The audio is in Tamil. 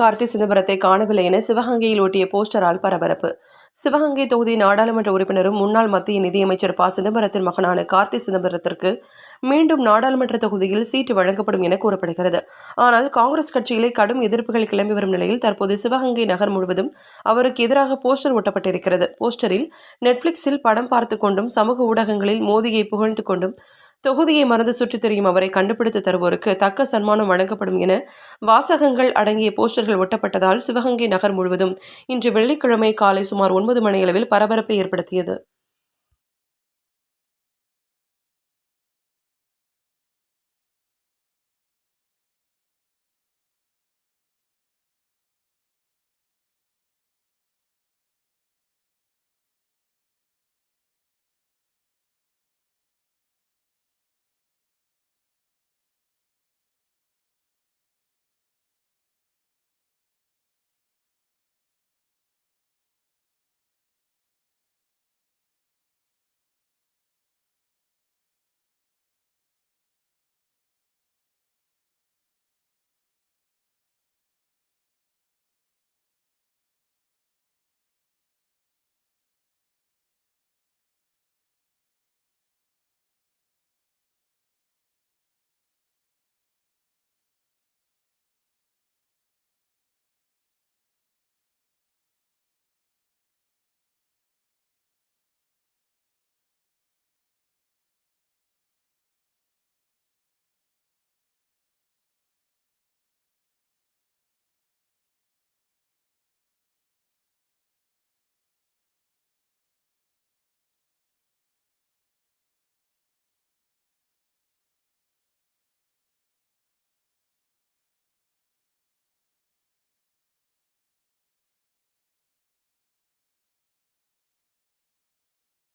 கார்த்தி சிதம்பரத்தை காணவில்லை என சிவகங்கையில் ஒட்டிய போஸ்டரால் பரபரப்பு. சிவகங்கை தொகுதி நாடாளுமன்ற உறுப்பினரும் முன்னாள் மத்திய நிதியமைச்சர் ப. சிதம்பரத்தின் மகனான கார்த்தி சிதம்பரத்திற்கு மீண்டும் நாடாளுமன்ற தொகுதியில் சீட்டு வழங்கப்படும் என கூறப்படுகிறது. ஆனால் காங்கிரஸ் கட்சியிலே கடும் எதிர்ப்புகள் கிளம்பி வரும் நிலையில் தற்போது சிவகங்கை நகர் முழுவதும் அவருக்கு எதிராக போஸ்டர் ஒட்டப்பட்டிருக்கிறது. போஸ்டரில் நெட்ஃபிளிக்ஸில் படம் பார்த்து கொண்டும் சமூக ஊடகங்களில் மோதியை புகழ்ந்து கொண்டும் தொகுதியை மறந்து சுற்றித் திரியும் அவரை கண்டுபிடித்து தருவோருக்கு தக்க சன்மானம் வழங்கப்படும் என வாசகங்கள் அடங்கிய போஸ்டர்கள் ஒட்டப்பட்டதால் சிவகங்கை நகர் முழுவதும் இன்று வெள்ளிக்கிழமை காலை சுமார் ஒன்பது மணியளவில் பரபரப்பை ஏற்படுத்தியது.